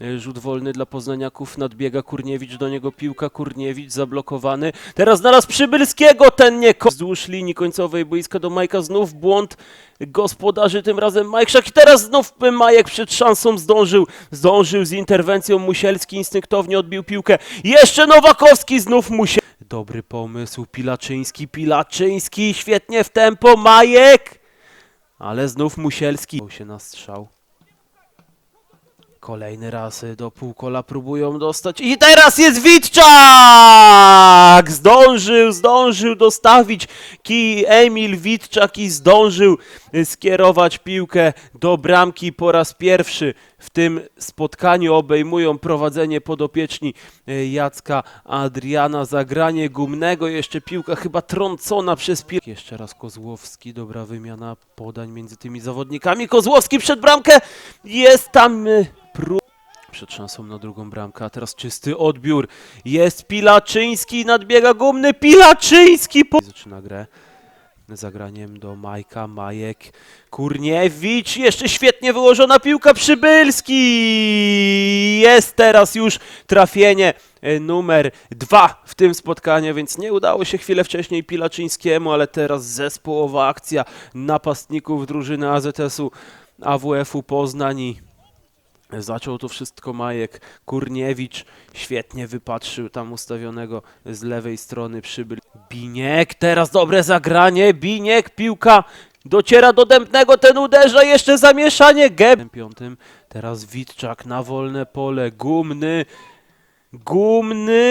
E, Rzut wolny dla poznaniaków, nadbiega Kurniewicz, do niego piłka, Kurniewicz zablokowany. Teraz znalazł Przybylskiego, ten nie Wzdłuż linii końcowej boiska do Majka, znów błąd gospodarzy, tym razem Majk Szak i teraz znów Majek przed szansą zdążył, zdążył z interwencją, Musielski instynktownie odbił piłkę. Jeszcze Nowakowski, znów Musiel... Dobry pomysł, Pilaczyński, Pilaczyński, świetnie w tempo, Majek! Ale znów Musielski się na strzał. Kolejny raz do półkola próbują dostać. I teraz jest Witczak! Zdążył, zdążył dostawić kij Emil Witczak i zdążył y, skierować piłkę do bramki po raz pierwszy w tym spotkaniu. Obejmują prowadzenie podopieczni y, Jacka Adriana. Zagranie gumnego. Jeszcze piłka chyba trącona przez piłkę. Jeszcze raz Kozłowski. Dobra wymiana podań między tymi zawodnikami. Kozłowski przed bramkę. Jest tam y, przed szansą na drugą bramkę, a teraz czysty odbiór. Jest Pilaczyński, nadbiega gumny, Pilaczyński! Po... Zaczyna grę zagraniem do Majka, Majek, Kurniewicz, jeszcze świetnie wyłożona piłka, Przybylski! Jest teraz już trafienie e, numer dwa w tym spotkaniu, więc nie udało się chwilę wcześniej Pilaczyńskiemu, ale teraz zespołowa akcja napastników drużyny AZS-u AWF-u Poznań Zaczął to wszystko Majek Kurniewicz, świetnie wypatrzył tam ustawionego z lewej strony przybyl. Biniek, teraz dobre zagranie, Biniek, piłka dociera do Dębnego, ten uderza, jeszcze zamieszanie, Geb. Piątym, teraz Witczak na wolne pole, Gumny, Gumny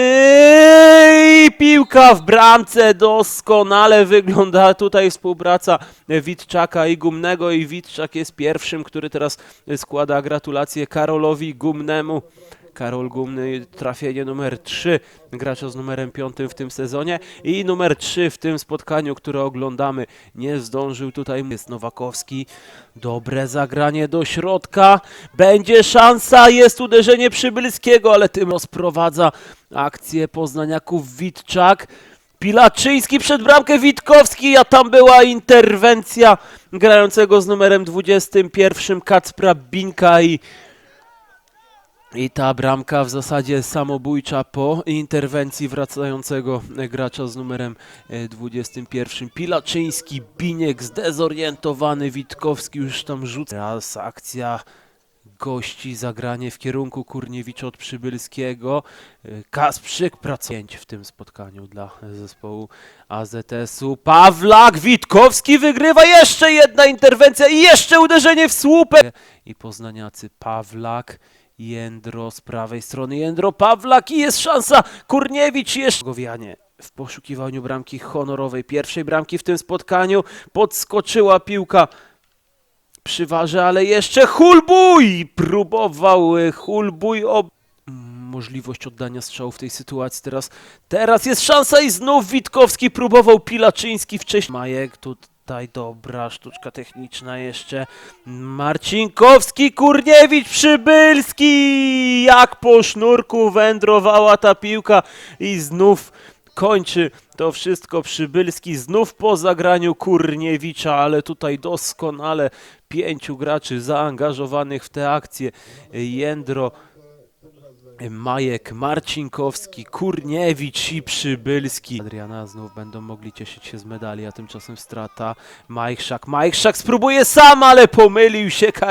i piłka w bramce, doskonale wygląda tutaj współpraca Witczaka i Gumnego i Witczak jest pierwszym, który teraz składa gratulacje Karolowi Gumnemu. Karol Gumny, trafienie numer 3 gracza z numerem 5 w tym sezonie i numer 3 w tym spotkaniu, które oglądamy. Nie zdążył tutaj, jest Nowakowski. Dobre zagranie do środka. Będzie szansa, jest uderzenie Przybylskiego, ale tym rozprowadza akcję poznaniaków Witczak. Pilaczyński przed bramkę Witkowski, a tam była interwencja grającego z numerem 21 Kacpra Binka i i ta bramka w zasadzie samobójcza po interwencji wracającego gracza z numerem e, 21. Pilaczyński, Biniek zdezorientowany, Witkowski już tam rzuca. Teraz akcja gości, zagranie w kierunku Kurniewicza od Przybylskiego. E, Kasprzyk pracuje w tym spotkaniu dla zespołu AZS-u. Pawlak, Witkowski wygrywa jeszcze jedna interwencja i jeszcze uderzenie w słupek. I poznaniacy Pawlak. Jędro z prawej strony, Jędro Pawlak i jest szansa, Kurniewicz jeszcze. Gowianie w poszukiwaniu bramki honorowej, pierwszej bramki w tym spotkaniu, podskoczyła piłka przy warze, ale jeszcze Hulbuj próbował y, Hulbuj o możliwość oddania strzału w tej sytuacji teraz. Teraz jest szansa i znów Witkowski próbował Pilaczyński wcześniej. Majek tutaj dobra sztuczka techniczna jeszcze. Marcinkowski, Kurniewicz, Przybylski! Jak po sznurku wędrowała ta piłka i znów kończy to wszystko Przybylski. Znów po zagraniu Kurniewicza, ale tutaj doskonale pięciu graczy zaangażowanych w tę akcję. Jędro, Majek, Marcinkowski, Kurniewicz i Przybylski. Adriana znów będą mogli cieszyć się z medali, a tymczasem strata. Majchrzak, Majchrzak spróbuje sam, ale pomylił się Karol.